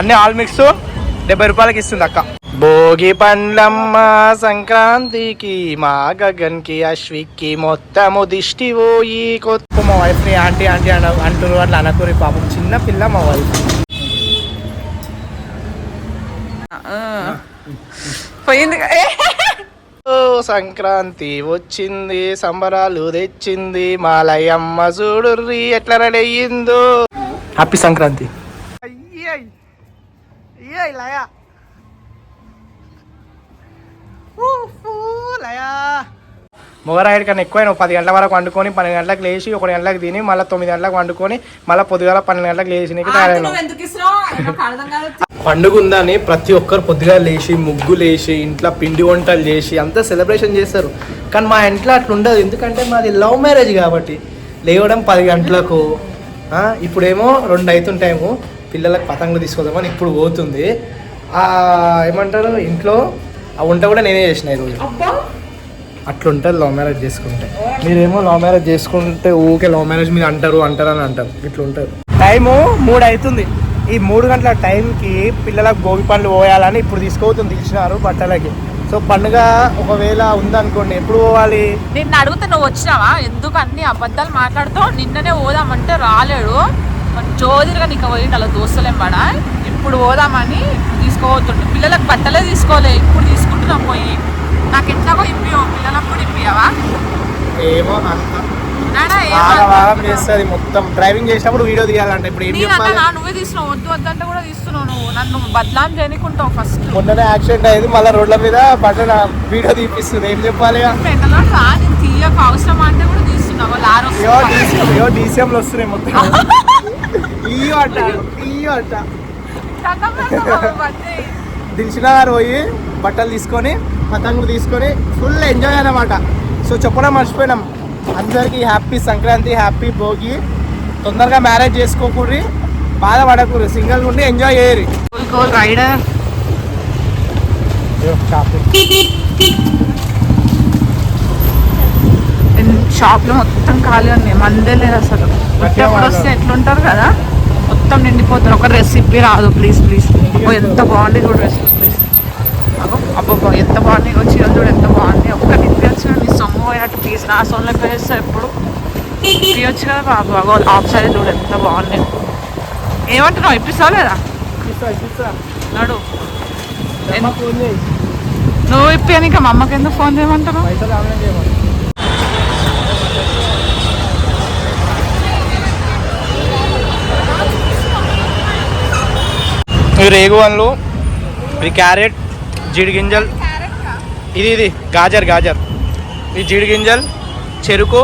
అన్ని all mix డెబ్బై రూపాయలకి ఇస్తుంది అక్క. భోగి పండ్లమ్మ సంక్రాంతికి మా గగన్కి అశ్విక్కి మొత్తము దిష్టి పోయి కొత్త మా వైఫ్ని ఆంటీ ఆంటీ అన అంటారు అట్లా అనకూరి పాపం చిన్న పిల్ల మా వైఫ్ పోయింది ఓ సంక్రాంతి వచ్చింది సంబరాలు తెచ్చింది మాలయమ్మ చూడుర్రి ఎట్లా రెడీ అయ్యిందో. హ్యాపీ సంక్రాంతి. మొగరాయుడు కన్నా ఎక్కువ పది గంటల వరకు వండుకొని పన్నెండు గంటలకు లేచి ఒక గంటలకు తిని మళ్ళీ తొమ్మిది గంటలకు వండుకొని మళ్ళీ పొద్దుగాల పన్నెండు గంటలకు లేచి నీకు తయారైనావు ఎందుకు ఇస్తున్నావు నాకు అర్థం కాదు పండుగ ఉందని ప్రతి ఒక్కరు పొద్దుగా లేచి ముగ్గులు వేసి ఇంట్లో పిండి వంటలు చేసి అంతా సెలబ్రేషన్ చేస్తారు. కానీ మా ఇంట్లో అట్లా ఉండదు. ఎందుకంటే మాది లవ్ మ్యారేజ్ కాబట్టి లేవడం పది గంటలకు ఆ, ఇప్పుడేమో రెండు అవుతుంటేమో పిల్లలకు పతంగులు తీసుకొద్దామని ఇప్పుడు పోతుంది. ఆ, ఏమంటారు ఇంట్లో ఆ వంట కూడా నేనే చేసిన ఈరోజు. అట్లుంటుంది లవ్ మ్యారేజ్ చేసుకుంటే. మీరేమో లవ్ మ్యారేజ్ చేసుకుంటే ఊకే లవ్ మ్యారేజ్ మీద అంటారు అంటారు అని అంటారు. ఇట్లా ఉంటుంది టైము మూడు అవుతుంది ఈ మూడు గంటల టైంకి పిల్లలకు భోగి పండ్లు పోయాలని ఇప్పుడు తీసుకోవద్దని తీసినారు బట్టలకి. సో పండుగ ఒకవేళ ఉందనుకోండి ఎప్పుడు పోవాలి? నిన్ను అడిగితే నువ్వు వచ్చినావా? ఎందుకు అన్ని అబద్ధాలు మాట్లాడుతావు? నిన్ననే పోదామంటే రాలేడు. మరి జోదిరిగా నీకు పోయిండు అలా దోస్తులేం పడా ఇప్పుడు పోదామని తీసుకోవద్తుండు పిల్లలకు బట్టలే తీసుకోలే ఇప్పుడు తీసుకుంటున్నాం పోయి. నాకు ఎట్లాగో ఇప్పియో పిల్లలకు కూడా ఇప్పియవా ఏమో అంత చేస్తుంది మొత్తం. డ్రైవింగ్ చేసినప్పుడు వీడియో తీయాలంట. ఇప్పుడు ఏం చెప్పాలి నువ్వే వద్దు వద్దంటే కూడా తీస్తున్నావు నువ్వు. నన్ను బదలాం చేయనికుంటావు ఫస్ట్ మొన్ననే యాక్సిడెంట్ అయింది మళ్ళీ రోడ్ల మీద వీడియో తీపిస్తుంది. ఏం చెప్పాలి తీయక అవసరం అంటే కూడా తీస్తున్నావు లారో డీసీఎంలు వస్తున్నాయి మొత్తం. దిల్చిన గారు పోయి బట్టలు తీసుకొని పతంగులు తీసుకొని ఫుల్ ఎంజాయ్ అనమాట సో చెప్పడం మర్చిపోయినాం. అందరికీ హ్యాపీ సంక్రాంతి హ్యాపీ భోగి. తొందరగా మ్యారేజ్ చేసుకోకూరి బాధపడకూరి సింగిల్ ఉండి ఎంజాయ్ చేయరు రైడర్ షాప్లో మొత్తం ఖాళీ ఉంది మందే లేదు అసలు. ఎప్పుడు వస్తే ఎట్లుంటారు కదా? మొత్తం నిండిపోతారు ఒక రెసిపీ రాదు. ప్లీజ్ ప్లీజ్ అబ్బో ఎంత బాగుంది చూడు రెసిపీ ప్లీజ్ అబ్బో ఎంత బాగుంది. చీరలు చూడు ఎంత బాగుంది. ఒక్క నింపచ్చు నీ సొమ్ము పోయినట్టు ప్లీజ్ నా సొమ్ములో పేస్తే ఎప్పుడు? తీయొచ్చు కదా బాబు అగో ఆఫ్ సైడ్ చూడు ఎంత బాగుంది. ఏమంటున్నావు? ఇప్పిస్తావు లేదా? నడు. నువ్వు ఇప్పాను ఇంకా మా అమ్మకి ఎందుకు ఫోన్ చేయమంటారు ఇవి రేగువన్లు ఇది క్యారెట్ జీడి గింజలు ఇది ఇది గాజర్ గాజర్. ఇది జీడి గింజల్ చెరుకు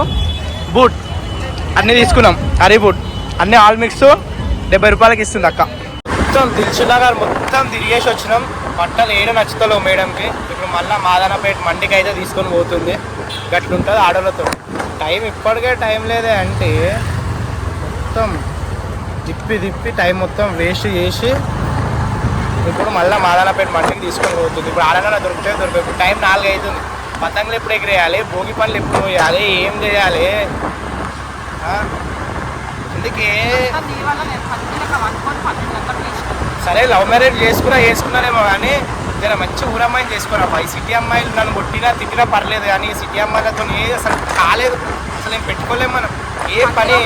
బూట్. అన్నీ తీసుకున్నాం హరీ బూట్. అన్నీ ఆల్ మిక్స్ డెబ్బై రూపాయలకి ఇస్తుంది అక్క. మొత్తం దిల్చున్నా గారు మొత్తం తిరిగేసి వచ్చినాం. బట్టలు ఏడ నచ్చుతలో మేడంకి. ఇప్పుడు మళ్ళీ మాదానపేట మండికి అయితే తీసుకొని పోతుంది. గట్లుంటుంది ఆడలతో టైం ఇప్పటికే టైం లేదే అంటే మొత్తం తిప్పి తిప్పి టైం మొత్తం వేస్ట్ చేసి ఇప్పుడు మళ్ళీ మాదాలపేట మండికి తీసుకొని పోతుంది. ఇప్పుడు ఆడగా దొరికితే దొరికితే ఇప్పుడు టైం నాలుగు అవుతుంది పతంగులు ఎప్పుడు ఎగిరేయాలి? భోగి పనులు ఎప్పుడు పోయాలి? ఏం చేయాలి? అందుకే సరే లవ్ మ్యారేజ్ చేసుకున్నా చేసుకున్నారేమో కానీ జర మంచి ఊరమ్మాయిని చేసుకున్నా ఈ సిటీ అమ్మాయిలు నన్ను కొట్టినా తిట్టినా పర్లేదు కానీ సిటీ అమ్మాయిలతో ఏది అసలు కాలేదు. అసలు ఏం పెట్టుకోలేము మనం. ఏ పని?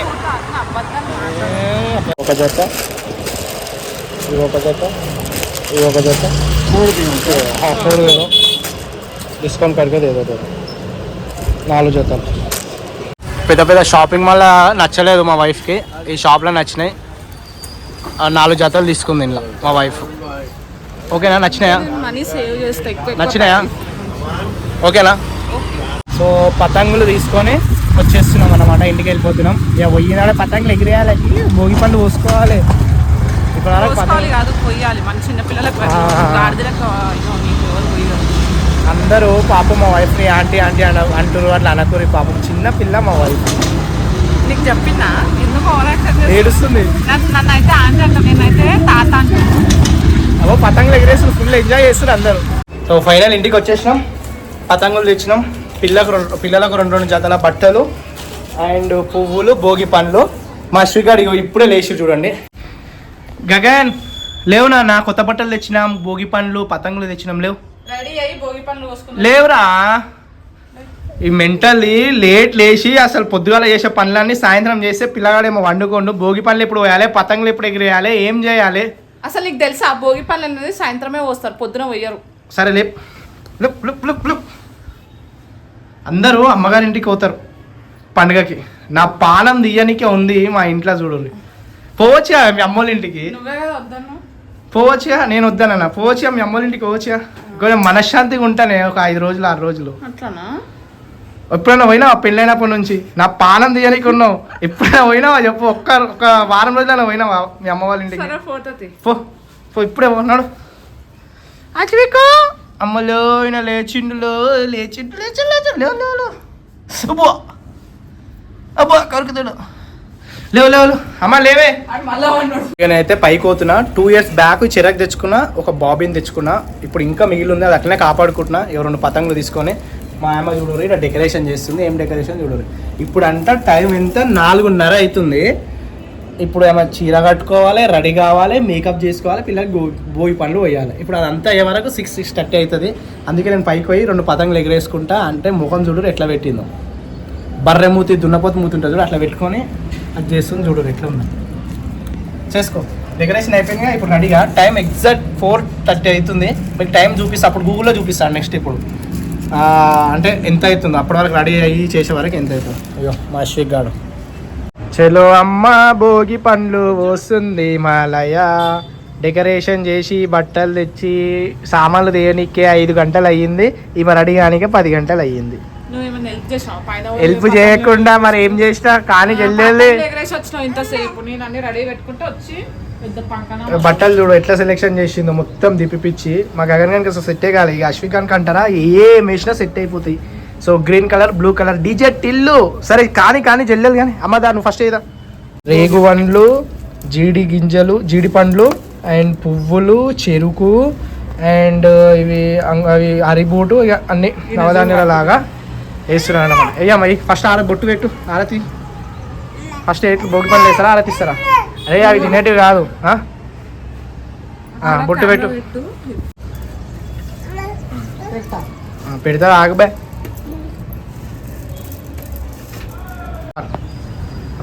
ఒక జత. ఒక జత. ఇది ఒక జత మూడు మూడు వేలు డిస్కౌంట్ కడిగేది ఏదో. నాలుగు జతలు. పెద్ద పెద్ద షాపింగ్ మాల్ నచ్చలేదు మా వైఫ్కి. ఈ షాప్లో నచ్చినాయి. ఆ నాలుగు జతలు తీసుకుంది ఇంట్లో మా వైఫ్. ఓకేనా? నచ్చినాయా? నచ్చినాయా? ఓకేనా? సో పతంగులు తీసుకొని వచ్చేస్తున్నాం అన్నమాట. ఇంటికి వెళ్ళిపోతున్నాం. ఇక పోయినాడే పతంగులు ఎగిరేయాలి. భోగి పండు పోసుకోవాలి. ఇప్పుడు పోసుకోవాలి కాదు కొయ్యాలి మన చిన్న పిల్లలకు ఆ. గాడిదలకు ఇగో నీకు ఎవరు కొయ్యరు అందరూ పాపం మా వైఫ్ని ఆంటీ ఆంటీ అన అంటారు అట్లా అనకూరి పాపం. చిన్న పిల్ల మా వైఫ్. నీకు చెప్పినా? ఎందుకు? ఏడుస్తుంది. నన్ను అయితే ఆంటీ అంట నేనైతే తాత అంటాను అవో పతంగులు ఎగిరేసి ఫుల్ ఎంజాయ్ చేస్తారు అందరూ. సో ఫైనల్ ఇంటికి వచ్చేసినాం. పతంగులు తెచ్చినాం. పిల్లకు రెండు పిల్లలకు రెండు రెండు జతల బట్టలు అండ్ పువ్వులు భోగి పండ్లు. మా శ్రీగాడు ఇగో ఇప్పుడే లేచి చూడండి. గగన్ లేవు నాన్న కొత్త బట్టలు తెచ్చినాం భోగి పండ్లు పతంగులు తెచ్చినాం లేవు. రెడీ అయ్యి భోగి పోసుకుందాం లేవురా. ఈ మెంటల్లీ లేట్ లేచి అసలు పొద్దుగాల చేసే పనులన్నీ సాయంత్రం చేస్తే పిల్లగాడేమో వండుకోండు. భోగి పనులు ఎప్పుడు పోయాలి? పతంగులు ఎప్పుడు ఎగిరేయాలి? ఏం చేయాలి? అసలు నీకు తెలుసా భోగి పనులు అనేది సాయంత్రమే పోస్తారు పొద్దున పోయరు. సరే లేప్ లుప్ లుప్ లుప్ లుప్. అందరూ అమ్మగారింటికి పోతారు పండుగకి. నా పానం తీయనికే ఉంది మా ఇంట్లో చూడండి పోవచ్చుగా మీ అమ్మోళ్ళ ఇంటికి పోవచ్చుగా? నేను వద్దానన్న. పోవచ్చుగా మీ అమ్మోళ్ళ ఇంటికి పోవచ్చుగా కొంచెం మనశ్శాంతిగా ఉంటానే ఒక ఐదు రోజులు ఆరు రోజులు. ఎప్పుడైనా పోయినావా పెళ్ళైనప్పటి నుంచి? నా పానం తీయనికి ఉన్నావు ఎప్పుడైనా పోయినావా చెప్పు. ఒక్క ఒక వారం రోజులైనా పోయినావా మీ అమ్మ వాళ్ళ ఇంటికి పో పో ఇప్పుడే ఉన్నాడు అచ్చివికో అమ్మలో ఈయన లేచిండులో లేచిండు లేచి లేచి లేవు లేవు లేవు. అబ్బో! అబ్బో! కరుకుతాడు. లేవు లేవు. అమ్మ లేవే. నేనైతే పైకి పోతున్నా. టూ ఇయర్స్ బ్యాక్ చిరాకు తెచ్చుకున్నా ఒక బాబీని తెచ్చుకున్నా. ఇప్పుడు ఇంకా మిగిలి ఉంది అది అట్లనే కాపాడుకుంటున్నా. ఇవి రెండు పతంగులు తీసుకొని మా అమ్మ చూడరు ఇక్కడ డెకరేషన్ చేస్తుంది. ఏం డెకరేషన్ చూడరు. ఇప్పుడు అంట టైం ఎంత? నాలుగున్నర అవుతుంది ఇప్పుడు ఏమైనా చీర కట్టుకోవాలి రెడీ కావాలి మేకప్ చేసుకోవాలి పిల్లలకి గో భోగి పనులు పోయాలి. ఇప్పుడు అదంతా అయ్యే వరకు సిక్స్ సిక్స్ థర్టీ అవుతుంది అందుకే నేను పైకి పోయి రెండు పతంగులు ఎగరేసుకుంటా. అంటే ముఖం చూడరు ఎట్లా పెట్టిందో. బర్రె మూతి దున్నపోతు మూతి ఉంటుంది చూడు అట్లా పెట్టుకొని అది చేస్తుంది చూడరు ఎట్లా ఉంది. చేసుకో. డెకరేషన్ అయిపోయిందిగా ఇప్పుడు రెడీగా టైం ఎగ్జాక్ట్ ఫోర్ థర్టీ అవుతుంది. మీకు టైం చూపిస్తా. అప్పుడు గూగుల్లో చూపిస్తాను నెక్స్ట్ ఇప్పుడు. అంటే ఎంత అవుతుందో. అప్పటి వరకు రెడీ అయ్యి చేసే వరకు ఎంత అవుతుంది. అయ్యో మా అశ్విక్ గాడు. చలో అమ్మ భోగి పండ్లు వస్తుంది మాలయ డెకరేషన్ చేసి బట్టలు తెచ్చి సామాన్లు తీయనికే ఐదు గంటలు అయ్యింది. ఈమె రెడీ కానికే పది గంటలు అయ్యింది. హెల్ప్ చేయకుండా మరి ఏం చేసినా కానీ చెల్లెళ్ళి ఎగరేసి వచ్చినావు ఇంతసేపు. నేను అన్ని రెడీ పెట్టుకుంటే వచ్చి పెద్ద పంకన బట్టలు చూడు ఎట్లా సెలెక్షన్ చేసిందో మొత్తం దిప్పిపిచ్చి మా గగన్ గానికి అసలు సెట్టే కాదు ఇక అశ్విక్ గానికి అంటారా ఏం వేసినా సెట్ అయిపోతాయి. So green colour blue colour DJ Tillu సరే కానీ కానీ చెల్లెలు కానీ. అమ్మ దా నువ్వు ఫస్ట్ ఏదా రేగు పండ్లు జీడి గింజలు జీడి పండ్లు అండ్ పువ్వులు చెరుకు అండ్ ఇవి అవి అరిబోటు ఇక అన్ని నవధాన్యాల లాగా వేస్తున్నాను అన్నమాట అయ్యమ్మ ఫస్ట్ ఆర బొట్టు పెట్టు ఆరతి. ఫస్ట్ ఎట్లు బొట్టు పనులు వేస్తారా ఆరతి ఇస్తారా అరే అవి తినేటివి కాదు బొట్టు పెట్టు. ఆ, పెడతా ఆగబే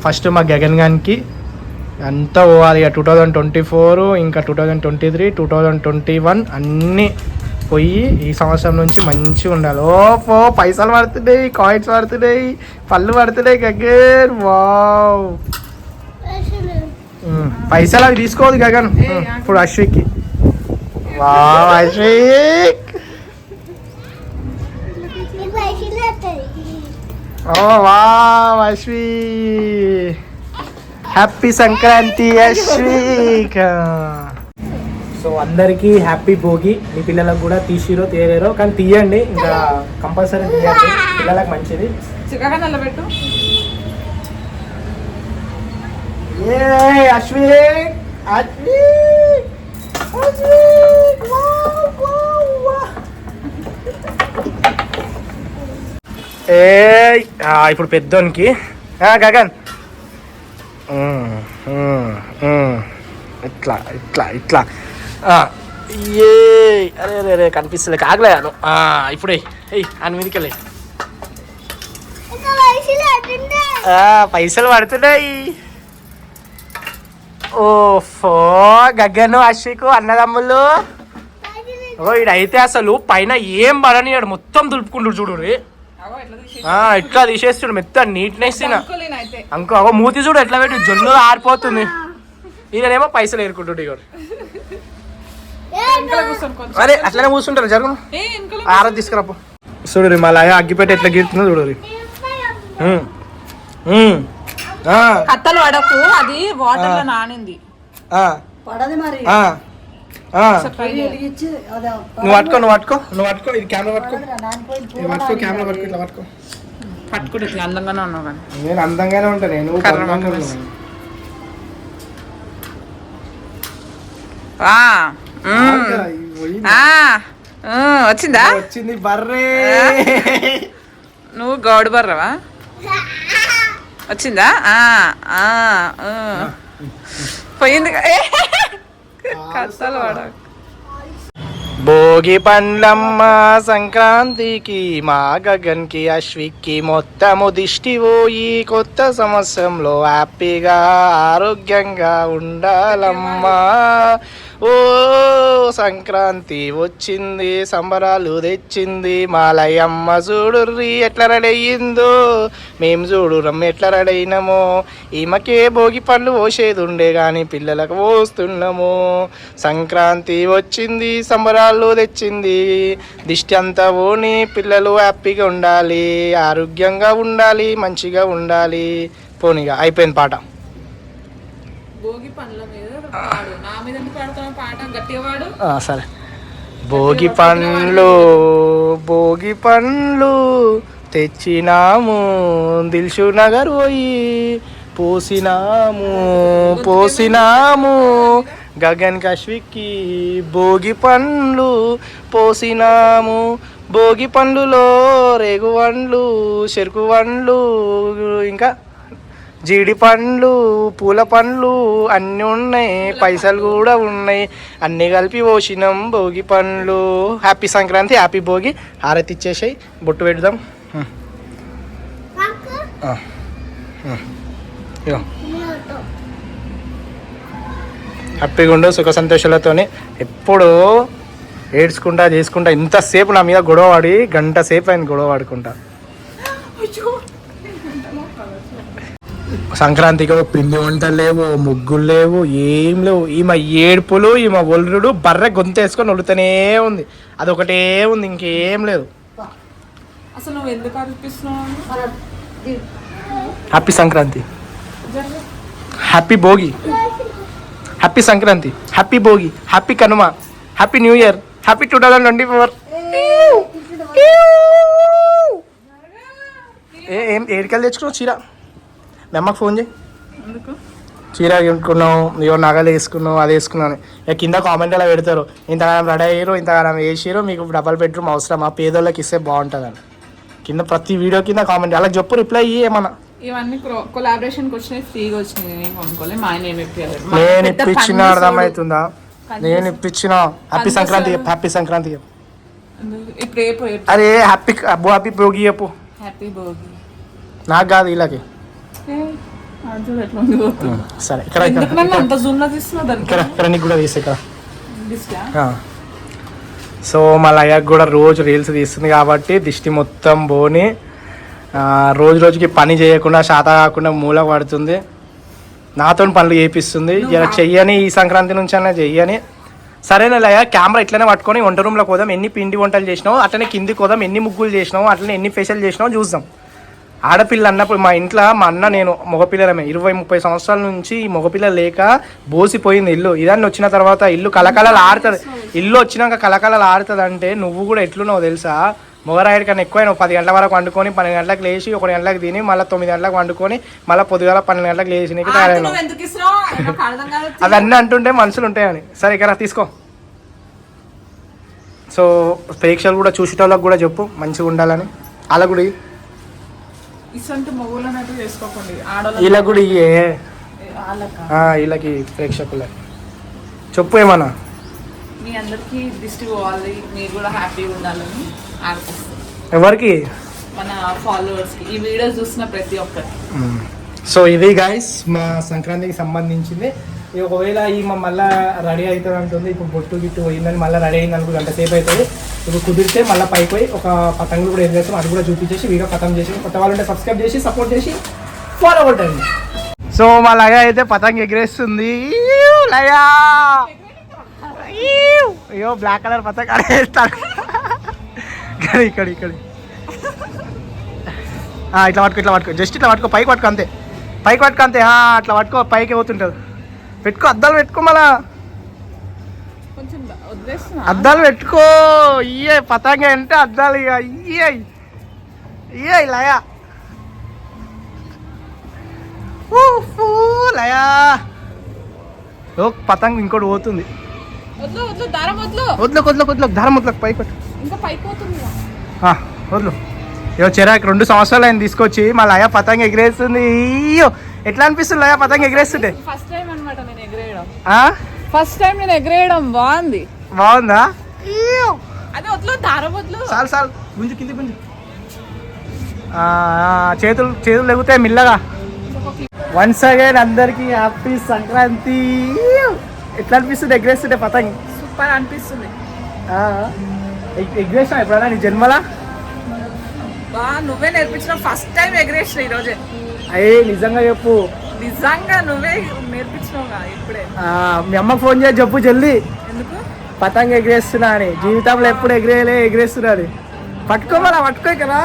ఫస్ట్ మా గగన్ గానికి అంతా పోవాలి ఇక టూ థౌజండ్ ట్వంటీ ఫోర్ ఇంకా two thousand twenty three two thousand twenty one అన్నీ పోయి ఈ సంవత్సరం నుంచి మంచిగా ఉండాలి. ఓ పో పైసలు పడుతున్నాయి కాయిన్స్ పడుతున్నాయి పళ్ళు పడుతున్నాయి గగన్. వావ్. పైసలు. అవి తీసుకోవద్దు గగన్. ఇప్పుడు అశ్విక్కి wow Ashwik oh wow Ashvi happy Sankranti Ashwik so అందరికీ హ్యాపీ భోగి. మీ పిల్లలకు కూడా తీసిరో తేరేరో. కానీ తీయండి ఇంకా కంపల్సరీ తీయండి పిల్లలకు మంచిది. ఏ వావ్ ఏ ఇప్పుడు పెద్దోనికి. గగన్. ఇట్లా ఇట్లా ఇట్లా. ఏ. అరే అరే అరే కనిపిస్తలే. కాగలేను ఇప్పుడే. ఏయ్ అని మీదకి పైసలు పడుతున్నాయి. ఓఫో గగ్గను అశ్వికు అన్నదమ్ములు. ఓ ఇడైతే అసలు పైన ఏం పడనియాడు. మొత్తం దులుపుకుంటాడు చూడు ఎట్లా తీసేస్తుడు మెత్త నీట్నెస్ అంకో మూతి చూడు ఎట్లా పెట్టి. జొల్లు ఆరిపోతుంది. ఈయనేమో పైసలు ఏరుకుంటుండే ఇక అరే అట్లనే కూర్చుంటారు వెనకాల ఆరా తీసుకురాపు. చూడు రీ మళ్ళీ అగ్గిపెట్టి ఎట్లా గీరుతుందో చూడు కట్టలు పడకు అది వాటర్లో నానింది. ఆ, పడది మరి. ఆ, ఆ. ట్రై చేయి. వెలిగించి అదే నువ్వు పట్టుకో నువ్వు పట్టుకో నువ్వు పట్టుకో ఇది కెమెరా పట్టుకో. ఇది పట్టుకో కెమెరా పట్టుకో ఇట్లా పట్టుకో. పట్టుకుంటే అందంగానే ఉన్నావు కానీ. నేను అందంగానే ఉంటాను నేను ఉన్నాను. ఆ, మ్మ్. పోయి ఆ, ఆ, వచ్చిందా? వచ్చింది బర్రే. నువ్వు గౌడు బర్రవా? వచ్చిందా? ఆ, ఆ, ఆ. పోయింది. కష్టాలు పడ భోగి పండ్లమ్మ సంక్రాంతికి మా గగన్కి అశ్విక్కి మొత్తము దిష్టి పోయి కొత్త సంవత్సరంలో హ్యాపీగా ఆరోగ్యంగా ఉండాలమ్మా. ఓ సంక్రాంతి వచ్చింది సంబరాలు తెచ్చింది మాలయమ్మ చూడుర్రి ఎట్లా రెడీ అయ్యిందో మేము చూడురమ్మ ఎట్లా రెడీ ఈమెకే భోగి పండ్లు పోసేది ఉండే కానీ పిల్లలకు పోస్తున్నాము. సంక్రాంతి వచ్చింది సంబరాలు తెచ్చింది దిష్టి అంతా పోని పిల్లలు హ్యాపీగా ఉండాలి ఆరోగ్యంగా ఉండాలి మంచిగా ఉండాలి. పోనీగా అయిపోయింది పాట భోగి పండ్ల మీద సరే. భోగి పండ్లు భోగి పండ్లు తెచ్చినాము దిల్షు నగర్ పోయి పోసినాము పోసినాము. గగన్ కశ్విక్కి భోగి పండ్లు పోసినాము. భోగి పండ్లులో రేగు వండ్లు చెరుకు పండ్లు ఇంకా జీడి పండ్లు పూల పండ్లు అన్నీ ఉన్నాయి. పైసలు కూడా ఉన్నాయి. అన్నీ కలిపి పోసినాం భోగి పండ్లు. Happy Sankranti happy Bhogi. హారతి ఇచ్చేసాయి. బొట్టు పెడదాం. హ్యాపీగా ఉండు సుఖ సంతోషాలతోని. ఎప్పుడూ ఏడ్చుకుంటా చేసుకుంటా ఇంతసేపు నా మీద గొడవ పడి గంట సేపు అయింది గొడవ పడుకుంటా. సంక్రాంతికి ఓ పిండి వంటలు లేవు ముగ్గులు లేవు ఏం లేవు ఈమె ఏడుపులు ఈమె ఒల్లుడు బర్రె గొంతేసుకొని వలుతూనే ఉంది అదొకటే ఉంది ఇంకేం లేదు అసలు నువ్వు ఎందుకు అనిపిస్తున్నావు happy Sankranti happy Bhogi happy Sankranti happy Bhogi happy Kanuma happy new year happy two thousand twenty four ఏ ఏం ఏడికెళ్ళి తెచ్చుకున్నావు చీర మీ అమ్మకి ఫోన్ చేయి. చీర కొనుక్కున్నావు ఇవో నగలు వేసుకున్నావు అది వేసుకున్నాను ఇక కింద కామెంట్ అలా పెడతారు ఇంతకాలం రెడీ అయ్యారు ఇంతకాలం వేసిరు మీకు డబల్ బెడ్రూమ్ అవసరమా? పేదోళ్ళకి ఇస్తే బాగుంటుందని కింద ప్రతి వీడియో కింద కామెంట్ అలా చెప్పు రిప్లై ఏమన్నా. ఇవన్నీ కొలాబరేషన్కి వచ్చినాయి ఫ్రీగా వచ్చినాయి నేను ఇప్పించిన అర్థమవుతుందా? నేను. ఇప్పించిన హ్యాపీ సంక్రాంతి. హ్యాపీ సంక్రాంతి చెప్పు. అరే హ్యాపీ అబ్బో హ్యాపీ భోగి చెప్పు. హ్యాపీ భోగి. నాకు కాదు వీళ్ళకి. సరే ఇక్కడ ఇక్కడ నీకు కూడా ఇక్కడ. సో మా లయకు కూడా రోజు రీల్స్ తీస్తుంది కాబట్టి దిష్టి మొత్తం పోని రోజు రోజుకి పని చేయకుండా శాత కాకుండా మూల పడుతుంది. నాతో పనులు చేపిస్తుంది. ఇలా చెయ్యని ఈ సంక్రాంతి నుంచి అన్న చెయ్యని. సరేనా లయ కెమెరా ఇట్లనే పట్టుకొని వంట రూమ్లో పోదాం. ఎన్ని పిండి వంటలు చేసినావు అట్లనే కిందికి పోదాం. ఎన్ని ముగ్గులు చేసినావు అట్లనే ఎన్ని ఫేషియల్ చేసినావు చూద్దాం. ఆడపిల్ల అన్నప్పుడు మా ఇంట్లో మా అన్న నేను మగపిల్లలమే. ఇరవై ముప్పై సంవత్సరాల నుంచి మగపిల్ల లేక బోసిపోయింది ఇల్లు. ఇదాన్ని వచ్చిన తర్వాత ఇల్లు కలకలలు ఆడుతుంది. ఇల్లు వచ్చినాక కలకలలు ఆడుతుంది అంటే నువ్వు కూడా ఎట్లున్నావు తెలుసా? మొగరాయుడి కన్నా ఎక్కువ నువ్వు పది గంటల వరకు వండుకొని పన్నెండు గంటలకు లేచి ఒకటి గంటలకు తిని మళ్ళీ తొమ్మిది గంటలకు వండుకొని మళ్ళీ పొద్దుగాల పన్నెండు గంటలకు లేచి నీకు కాదు అవన్నీ అంటుంటే మనుషులు ఉంటాయని. సరే ఇక్కడ తీసుకో. సో ప్రేక్షకులు కూడా చూసేటోళ్ళకి కూడా చెప్పు మంచిగా ఉండాలని. అలా కూడా. ఇసంటి మొగులనట్టు చేసుకోకండి. ఆడవాళ్ళ వీళ్ళకి కూడా ఇయ్యే? వాళ్ళక వీళ్ళకి ప్రేక్షకులే చెప్పు ఏమన్నా? మీ అందరికి దిష్టి పోవాలి మీరు కూడా హ్యాపీగా ఉండాలని ఎవరికి? మన ఫాలోవర్స్ ఈ వీడియోస్ చూసిన ప్రతి ఒక్కరికి. సో ఇది గాయస్ మా సంక్రాంతికి సంబంధించింది. ఒకవేళ ఈ మళ్ళీ రెడీ అవుతుంది అంటుంది. ఇప్పుడు బొట్టు గిట్టు పోయిందని మళ్ళీ రెడీ అయింది అనుకో గంట సేపు అవుతుంది. ఇప్పుడు కుదిరితే మళ్ళీ పైకి పోయి ఒక పతంగులు కూడా ఏం చేస్తాం అది కూడా చూపించేసి వీడియో పతంగ చేసి కొత్త వాళ్ళు ఉంటే సబ్స్క్రైబ్ చేసి సపోర్ట్ చేసి ఫాలో కొట్టండి. సో మా లయ అయితే పతంగ ఎగిరేస్తుంది. లయా అయ్యో బ్లాక్ కలర్ పతంగ ఇక్కడ ఇక్కడ ఇక్కడ. ఇట్లా పట్టుకో ఇట్లా పట్టుకో. జస్ట్ ఇట్లా పట్టుకో పైకి పట్టుకో అంతే. పైకి పట్టుకో అంతే. అట్లా పట్టుకో పైకి పోతుంటుంది. పెట్టుకో అద్దాలు పెట్టుకో మళ్ళా. అద్దాలు పెట్టుకో. ఇయ్యే పతంగ అంటే అద్దాలు ఇక ఇయ్యే. ఇయ్యే లయా. లయా. ఓ పతంగ ఇంకోటి పోతుంది. వద్దు వద్దు దారం వద్దు వదిలో వదిలో వదిలో ధరం వదిలోకి పైకి పట్టు. ఇంకా పైకి పోతుంది ఆ, వదిలు. ఇగో చిరాకు రెండు సంవత్సరాలు ఆయన తీసుకొచ్చి మా లయ పతంగ ఎగిరేస్తుంది. అయ్యో ఎట్లా అనిపిస్తుంది లయ పతంగ ఎగిరేస్తుంటే? ఫస్ట్ టైం ఫస్ట్ టైం నేను ఎగరేయడం బాగుంది. బాగుందా? అది వద్దు దార వద్దు. చాలు చాలు. గుంజు కింది గుంజు. చేతులు చేతులు ఎగుతాయి మిల్లగా. వన్స్ అగైన్ అందరికి హ్యాపీ సంక్రాంతి. ఎట్లా అనిపిస్తుంది ఎగ్రేస్తుంటే పతంగి? సూపర్ అనిపిస్తుంది. ఎగ్రేసిన ఎప్పుడైనా నీ జన్మలా? బా నువ్వే నేర్పించిన ఫస్ట్ టైం ఎగరేసిన ఈరోజే అయ్యే నిజంగా చెప్పు. నిజంగా నువ్వే నేర్పించినావుగా ఇప్పుడే. మీ అమ్మకి ఫోన్ చేసి చెప్పు జల్దీ. ఎందుకు? పతంగ ఎగిరేస్తున్నా అని. జీవితంలో ఎప్పుడు ఎగిరేయలే ఎగిరేస్తున్నా అని. పట్టుకోమలా పట్టుకో కదా.